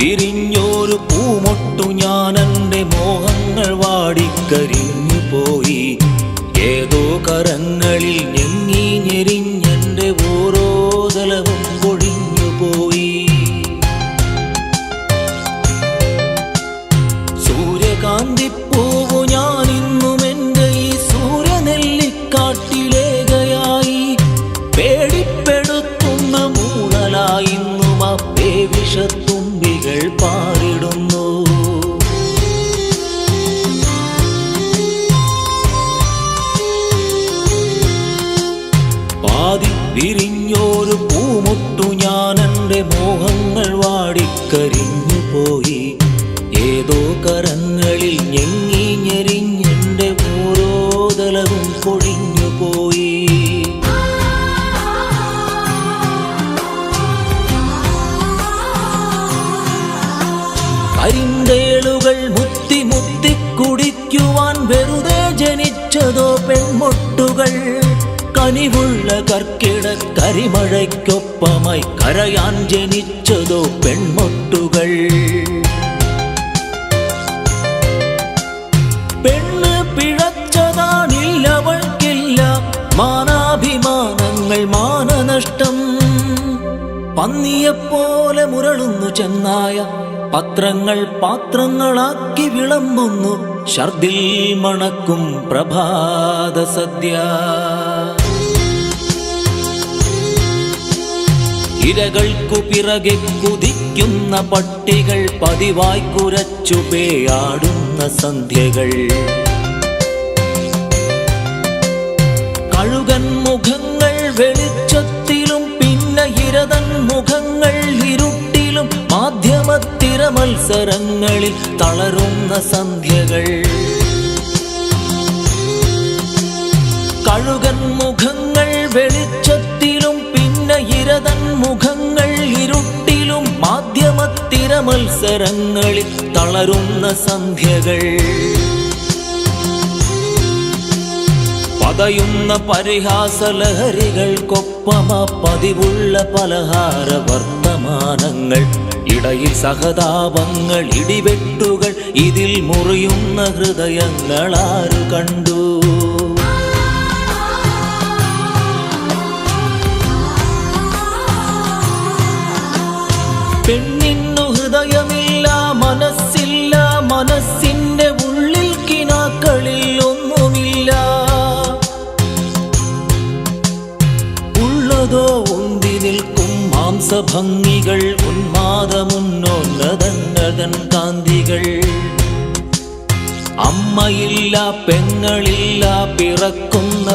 വിരിഞ്ഞൊരു പൂമൊട്ടു ഞാൻ എന്റെ മോഹങ്ങൾ വാടിക്കരിഞ്ഞു പോയി. ഏതോ കരങ്ങളിൽ ഞെങ്ങി ഞെരിഞ്ഞെന്റെ ഓരോ തലവും കൊഴിഞ്ഞു പോയി. വിരിഞ്ഞൊരു പൂമുട്ടു ഞാൻ എന്റെ മോഹങ്ങൾ വാടിക്കരിഞ്ഞു പോയി. ഏതോ കരങ്ങളിൽ ഞെങ്ങി ഞെരിഞ്ഞെന്റെ ഓരോ തലവും പൊഴിഞ്ഞു പോയി. കരിന്തേളുകൾ മുത്തി മുത്തി കുടിക്കുവാൻ വെറുതെ ജനിച്ചതോ പെൺമൊട്ടുകൾ. കനിവുള്ള കർക്കിട കരിമഴയ്ക്കൊപ്പമായി കരയാൻ ജനിച്ചതോ പെൺമൊട്ടുകൾ. പെണ്ണ് പിഴച്ചതാണില്ലവൾക്കില്ല മാനാഭിമാനങ്ങൾ മാനനഷ്ടം. പന്നിയെപ്പോലെ മുരളുന്നു ചെന്നായ പത്രങ്ങൾ പാത്രങ്ങളാക്കി വിളമ്പുന്നു ഛർദിൽ മണക്കും പ്രഭാത സദ്യ. ഇരകൾക്കു പിറകെ കുതിക്കുന്ന പട്ടികൾ പതിവായി കുരച്ചു പേയാടുന്ന സന്ധ്യകൾ. കഴുകൻ മുഖങ്ങൾ വെളിച്ചത്തിലും പിന്നെ ഇരതൻ മുഖങ്ങൾ ഇരുട്ടിലും മാധ്യമത്തിര മത്സരങ്ങളിൽ തളരുന്ന സന്ധ്യകൾ. കഴുകൻ മുഖങ്ങൾ വെളിച്ചത്തിലും മത്സരങ്ങളിൽ തളരുന്ന സന്ധ്യകൾ. പതയുന്ന പരിഹാസലഹരികൾക്കൊപ്പമ പതിവുള്ള പലഹാര വർത്തമാനങ്ങൾ ഇടയിൽ സഹതാപങ്ങൾ ഇടിവെട്ടുകൾ ഇതിൽ മുറിയുന്ന ഹൃദയങ്ങൾ ആര് കണ്ടു? പെണ്ണിന്നു ഹൃദയമില്ല മനസ്സില്ല മനസ്സിന്റെ ഉള്ളിൽ കിനാക്കളിൽ ഒന്നുമില്ല. ഉള്ളതോ ഉന്തി നിൽക്കും മാംസഭംഗികൾ ഉന്മാദമുന്നോന്നതൻ കാന്തികൾ. അമ്മയില്ല പെങ്ങളില്ല പിറക്കുന്ന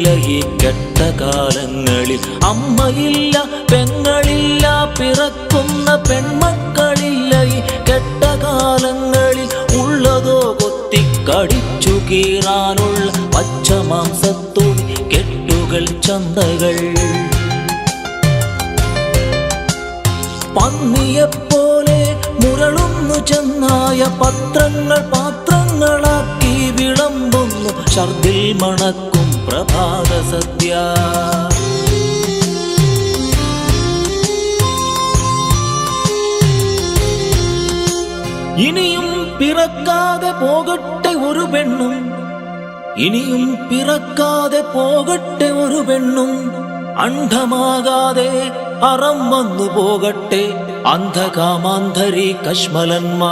പെൺമക്കളില്ല ഈ കെട്ട കാലങ്ങളിൽ അമ്മയില്ല പെങ്ങളില്ല പിറക്കുന്ന പെൺമക്കളില്ല. ഈ കെട്ട കാലങ്ങളിൽ ഉള്ളതോ കൊത്തിക്കടിച്ചു കീറാനുള്ള പച്ചമാംസത്തുണി കെട്ടുകൾ ചന്തകൾ. പന്നിയെപ്പോലെ മുരളുന്നു ചെന്നായ പത്രങ്ങൾ പാത്രങ്ങളാക്കി വിളമ്പുന്നു. ഛർദിൽ മണക്കും ಪ್ರಭಾತ ಸತ್ಯ இனியும் பிறக்காத போகட்டை ஒரு பெண்ணும் இனியும் பிறக்காத போகட்டை ஒரு பெண்ணும் அண்டமாகாதே அறம் வந்து போகட்டே அந்த காமாந்தரி கஷ்மலன்மார்.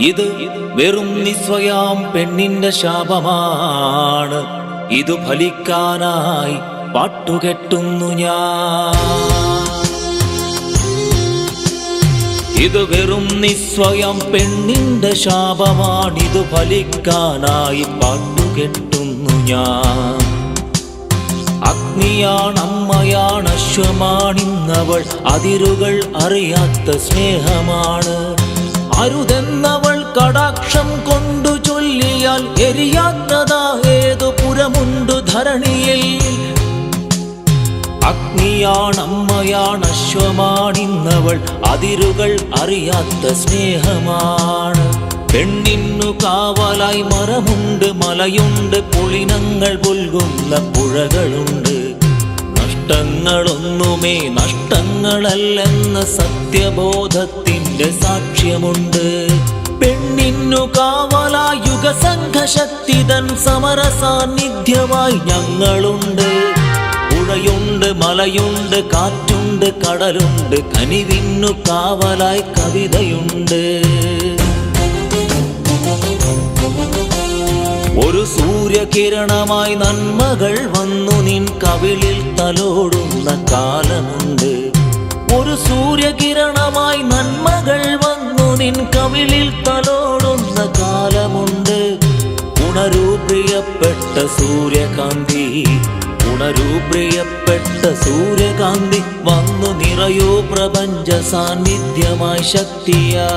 ഇത് വെറും നിസ്വയാം പെണ്ണിന്റെ ശാപമാണ്. ഇത് ഫലിക്കാനായി പാട്ടുകെട്ടുന്നു ഞാൻ. ഇത് വെറും നിസ്വയം പെണ്ണിന്റെ ശാപമാണ്. ശാപമാണിത് ഫലിക്കാനായി പാട്ടുകെട്ടുന്നു ഞാൻ. അഗ്നിയാണമ്മയാണ് അശ്വമാണിന്നവൾ അതിരുകൾ അറിയാത്ത സ്നേഹമാണ്. അരുതെന്നവൾ കടാക്ഷം കൊണ്ടു ചൊല്ലിയാൽ എരിയാത്തതാ ഏതു പുരമുണ്ടു ധരണിയിൽ. അഗ്നിയാണമ്മയാണ് അശ്വമാണിന്നവൾ അതിരുകൾ അറിയാത്ത സ്നേഹമാണ്. പെണ്ണിന്നു കാവലായി മരമുണ്ട് മലയുണ്ട് പുളിനങ്ങൾ പുൽകുന്ന പുഴകളുണ്ട്. നഷ്ടങ്ങളൊന്നുമേ നഷ്ടങ്ങളല്ലെന്ന സത്യബോധത്തിന്റെ സാക്ഷ്യമുണ്ട്. പെണ്ണിന്നു കാവലായി യുഗസംഘശക്തിതൻ സമര സാന്നിധ്യമായി ഞങ്ങളുണ്ട്. പുഴയുണ്ട് മലയുണ്ട് കാറ്റുണ്ട് കടലുണ്ട് കനിവിന്നു കാവലായി കവിതയുണ്ട്. ഒരു സൂര്യകിരണമായി നന്മകൾ വന്നു നിൻ കവിളിൽ തലോടുന്ന കാലമുണ്ട്. ഒരു സൂര്യകിരണമായി നന്മകൾ നിൻ കവിളിൽ തലോടുന്ന കാലമുണ്ട്. ഉണരൂ പ്രിയപ്പെട്ട സൂര്യകാന്തി. ഉണരൂ പ്രിയപ്പെട്ട സൂര്യകാന്തി. വന്നു നിറയൂ പ്രപഞ്ച സാന്നിധ്യമായി ശക്തിയാ.